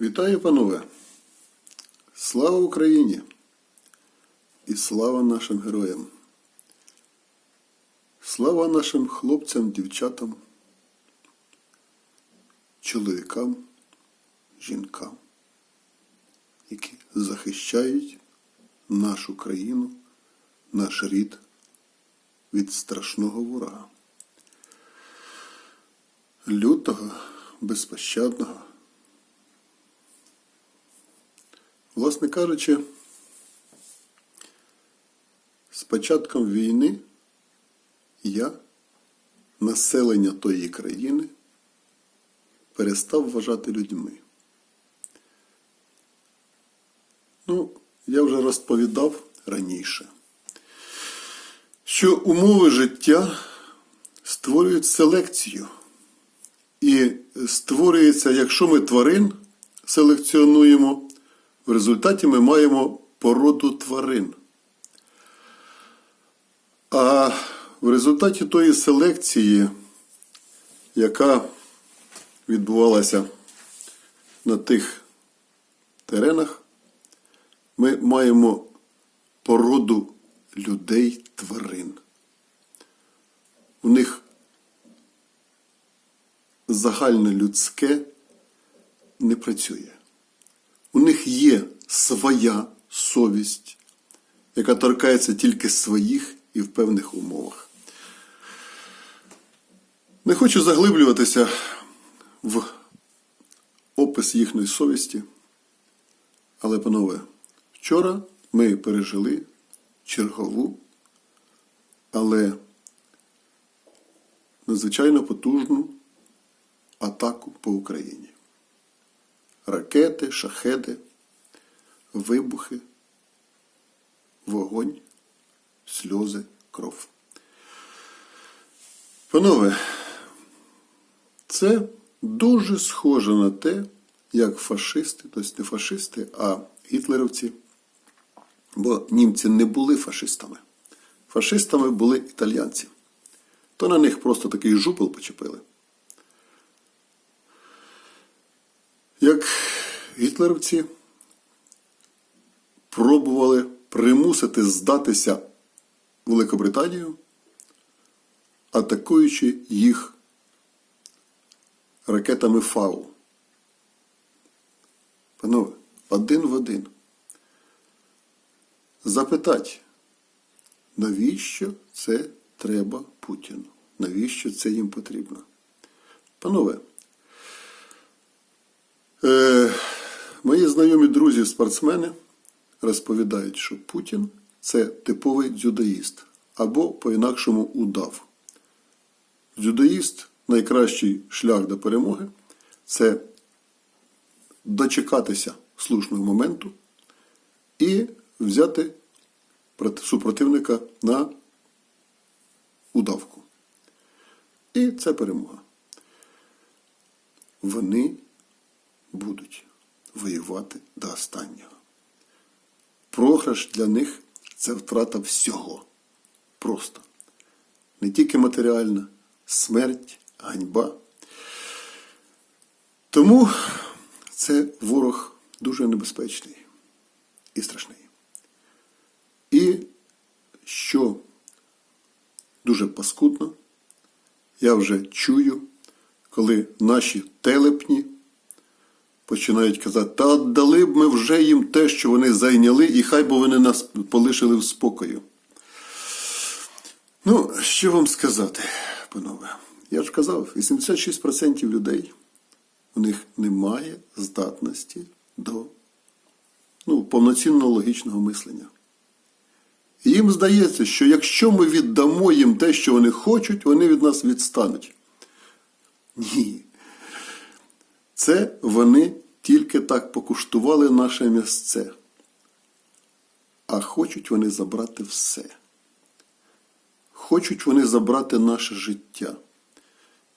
Вітаю, панове! Слава Україні! І слава нашим героям! Слава нашим хлопцям, дівчатам, чоловікам, жінкам, які захищають нашу країну, наш рід від страшного ворога. Лютого, безпощадного. Власне кажучи, з початком війни я, населення тої країни, перестав вважати людьми. Ну, я вже розповідав раніше, що умови життя створюють селекцію. І створюється, якщо ми тварин селекціонуємо, в результаті ми маємо породу тварин. А в результаті тої селекції, яка відбувалася на тих теренах, ми маємо породу людей-тварин. У них загальне людське не працює. У них є своя совість, яка торкається тільки своїх і в певних умовах. Не хочу заглиблюватися в опис їхньої совісті, але, панове, вчора ми пережили чергову, але надзвичайно потужну атаку по Україні. Ракети, шахеди, вибухи, вогонь, сльози, кров. Панове, це дуже схоже на те, як фашисти, тобто не фашисти, а гітлерівці, бо німці не були фашистами. Фашистами були італійці. То на них просто такий жупел почепили. Як гітлерівці пробували примусити здатися Великобританію, атакуючи їх ракетами ФАУ. Панове, один в один. Запитать, навіщо це треба Путіну? Навіщо це їм потрібно? Панове, Е, мої знайомі друзі спортсмени розповідають, що Путін це типовий дзюдоїст або по-інакшому удав. Дзюдоїст найкращий шлях до перемоги це дочекатися слушного моменту і взяти супротивника на удавку. І це перемога. Вони будуть воювати до останнього. Програш для них це втрата всього. Просто. Не тільки матеріальна, смерть, ганьба. Тому це ворог дуже небезпечний і страшний. І що дуже паскудно, я вже чую, коли наші телепні починають казати, та дали б ми вже їм те, що вони зайняли, і хай би вони нас полишили в спокою. Ну, що вам сказати, панове? Я ж казав, 86% людей у них немає здатності до ну, повноцінного логічного мислення. Їм здається, що якщо ми віддамо їм те, що вони хочуть, вони від нас відстануть. Ні. Це вони тільки так покуштували наше місце. А хочуть вони забрати все. Хочуть вони забрати наше життя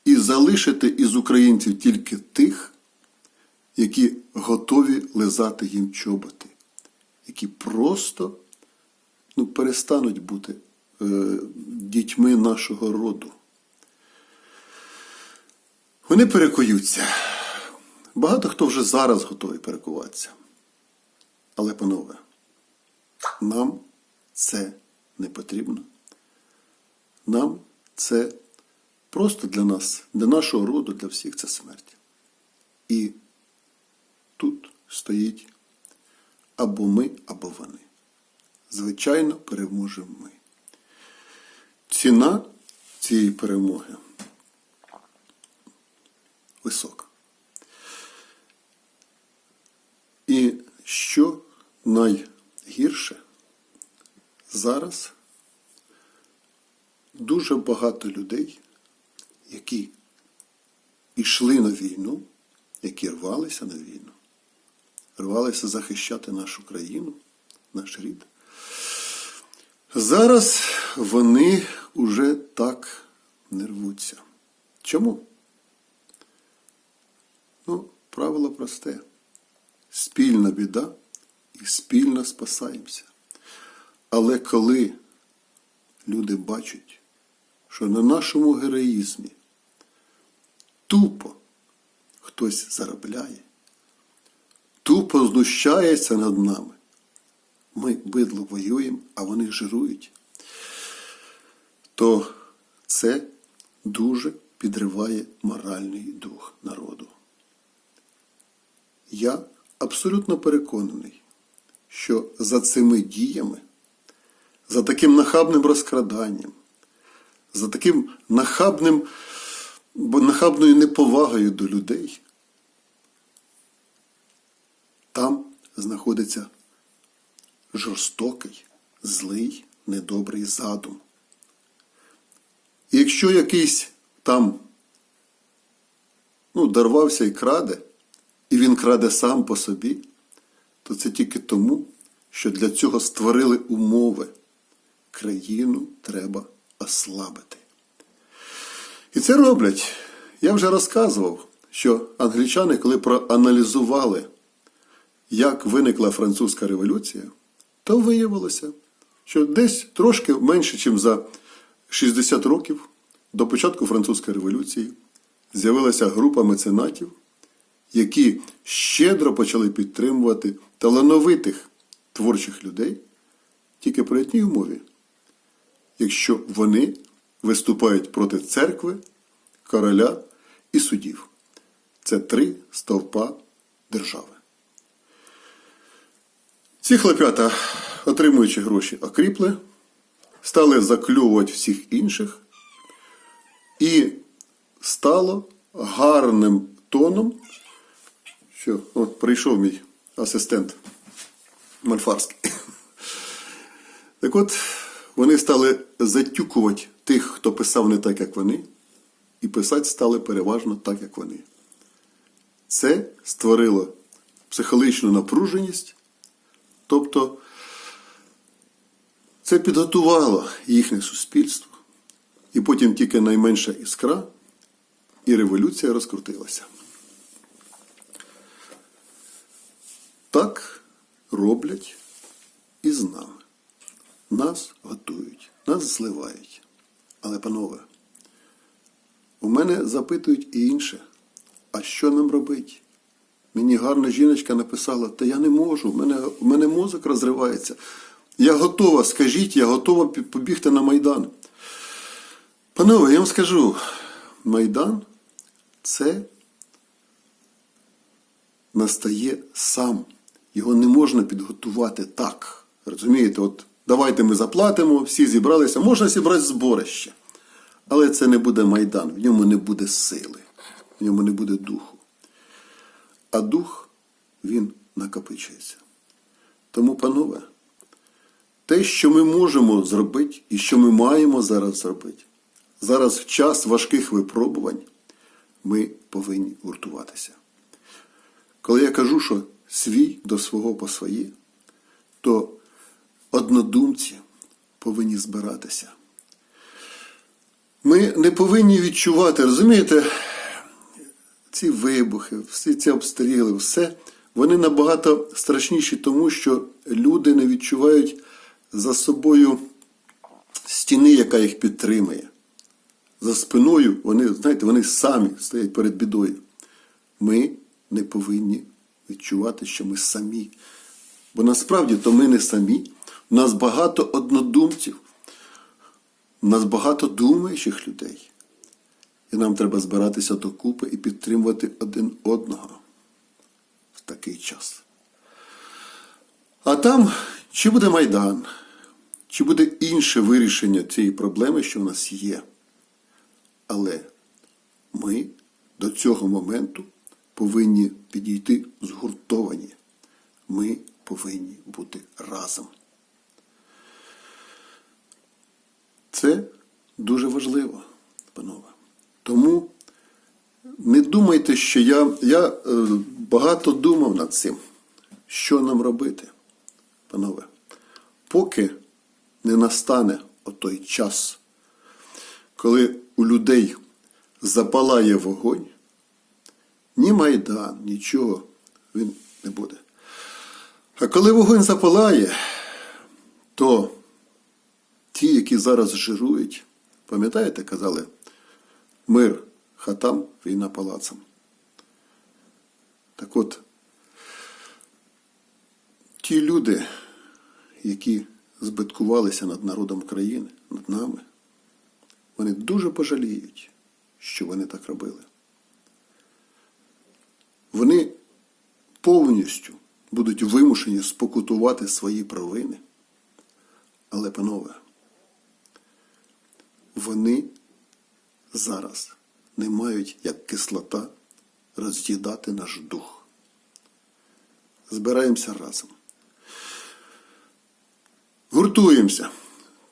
і залишити із українців тільки тих, які готові лизати їм чоботи, які просто ну, перестануть бути е, дітьми нашого роду. Вони перекуються. Багато хто вже зараз готовий перекуватися. Але, панове, нам це не потрібно. Нам це просто для нас, для нашого роду, для всіх це смерть. І тут стоїть або ми, або вони. Звичайно, переможемо ми. Ціна цієї перемоги висока. І що найгірше, зараз дуже багато людей, які йшли на війну, які рвалися на війну, рвалися захищати нашу країну, наш рід. Зараз вони уже так не рвуться. Чому? Ну, правило просте. Спільна біда і спільно спасаємося. Але коли люди бачать, що на нашому героїзмі тупо хтось заробляє, тупо знущається над нами, ми бидло воюємо, а вони жирують, то це дуже підриває моральний дух народу. Я абсолютно переконаний, що за цими діями, за таким нахабним розкраданням, за таким нахабним, нахабною неповагою до людей, там знаходиться жорстокий, злий, недобрий задум. І якщо якийсь там ну, дарвався і краде, і він краде сам по собі, то це тільки тому, що для цього створили умови. Країну треба ослабити. І це роблять. Я вже розказував, що англічани, коли проаналізували, як виникла французька революція, то виявилося, що десь трошки менше, ніж за 60 років до початку французької революції з'явилася група меценатів, які щедро почали підтримувати талановитих творчих людей тільки при одній умові, якщо вони виступають проти церкви, короля і судів. Це три стовпа держави. Ці хлопята, отримуючи гроші, окріпли, стали заклювати всіх інших, і стало гарним тоном, що от прийшов мій асистент Мальфарський. Так от, вони стали затюкувати тих, хто писав не так, як вони, і писати стали переважно так, як вони. Це створило психологічну напруженість, тобто це підготувало їхнє суспільство, і потім тільки найменша іскра, і революція розкрутилася. Так роблять і з нами. Нас готують, нас зливають. Але, панове, у мене запитують і інше. А що нам робити? Мені гарна жіночка написала, та я не можу, в мене, в мене мозок розривається. Я готова, скажіть, я готова побігти на Майдан. Панове, я вам скажу, Майдан це настає сам. Його не можна підготувати так. Розумієте, от давайте ми заплатимо, всі зібралися, можна зібрати зборище. Але це не буде Майдан, в ньому не буде сили, в ньому не буде духу. А дух, він накопичується. Тому, панове, те, що ми можемо зробити і що ми маємо зараз зробити, зараз в час важких випробувань, ми повинні гуртуватися. Коли я кажу, що свій до свого по своє, то однодумці повинні збиратися. Ми не повинні відчувати, розумієте, ці вибухи, всі ці обстріли, все, вони набагато страшніші, тому що люди не відчувають за собою стіни, яка їх підтримує. За спиною вони, знаєте, вони самі стоять перед бідою. Ми не повинні відчувати, що ми самі. Бо насправді то ми не самі. У нас багато однодумців, у нас багато думаючих людей. І нам треба збиратися докупи і підтримувати один одного в такий час. А там чи буде Майдан, чи буде інше вирішення цієї проблеми, що в нас є. Але ми до цього моменту повинні підійти згуртовані. Ми повинні бути разом. Це дуже важливо, панове. Тому не думайте, що я, я е, багато думав над цим, що нам робити, панове. Поки не настане отой час, коли у людей запалає вогонь, ні майдан, нічого він не буде. А коли вогонь запалає, то ті, які зараз жирують, пам'ятаєте, казали, мир хатам, війна палацам. Так от, ті люди, які збиткувалися над народом країни, над нами, вони дуже пожаліють, що вони так робили. Вони повністю будуть вимушені спокутувати свої провини. Але, панове, вони зараз не мають, як кислота, роз'їдати наш дух. Збираємося разом. Гуртуємося.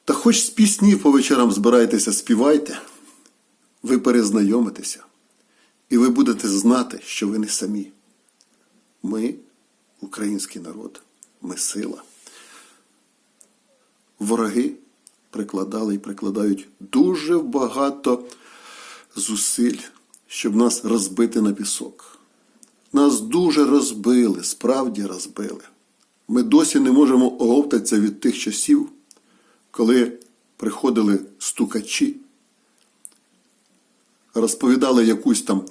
Та хоч з піснів по вечорам збирайтеся, співайте, ви перезнайомитеся, і ви будете знати, що ви не самі. Ми, український народ, ми сила. Вороги прикладали і прикладають дуже багато зусиль, щоб нас розбити на пісок. Нас дуже розбили, справді розбили. Ми досі не можемо оговтатися від тих часів, коли приходили стукачі, розповідали якусь там,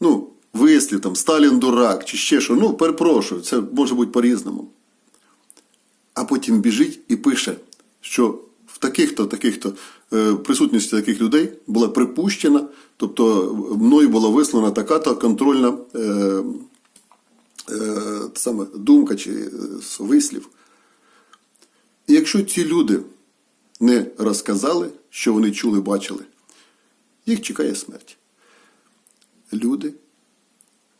ну, вислів, там, Сталін дурак чи ще що. Ну, перепрошую, це може бути по-різному. А потім біжить і пише, що в таких-то, таких-то е, присутності таких людей була припущена, тобто мною була висловлена така-то контрольна е, е, саме думка чи е, вислів. І якщо ці люди не розказали, що вони чули, бачили, їх чекає смерть. Люди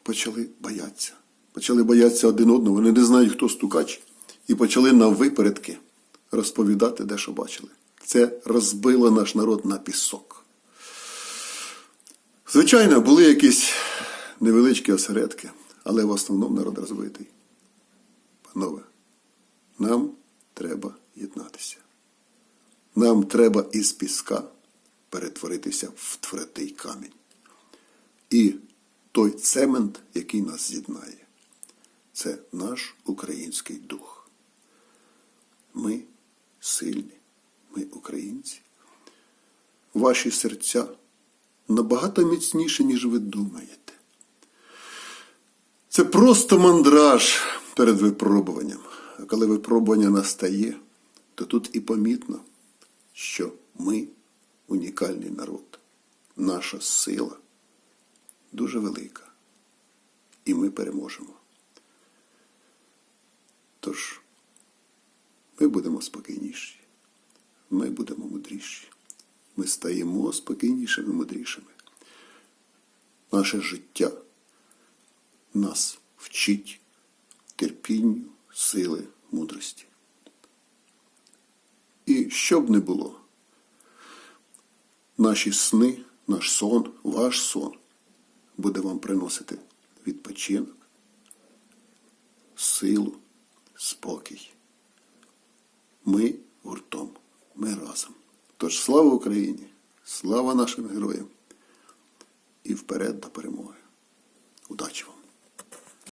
почали боятися. Почали боятися один одного, вони не знають, хто стукач, і почали на випередки розповідати, де що бачили. Це розбило наш народ на пісок. Звичайно, були якісь невеличкі осередки, але в основному народ розбитий. Панове, нам треба єднатися. Нам треба із піска перетворитися в твердий камінь. І той цемент, який нас з'єднає, це наш український дух. Ми сильні, ми українці. Ваші серця набагато міцніші, ніж ви думаєте. Це просто мандраж перед випробуванням. А коли випробування настає, то тут і помітно, що ми унікальний народ. Наша сила дуже велика. І ми переможемо. Тож, ми будемо спокійніші, ми будемо мудріші. Ми стаємо спокійнішими, мудрішими. Наше життя нас вчить терпінню, сили, мудрості. І що б не було, наші сни, наш сон, ваш сон буде вам приносити відпочинок, силу, спокій. Ми гуртом, ми разом. Тож слава Україні, слава нашим героям і вперед до перемоги. Удачі вам!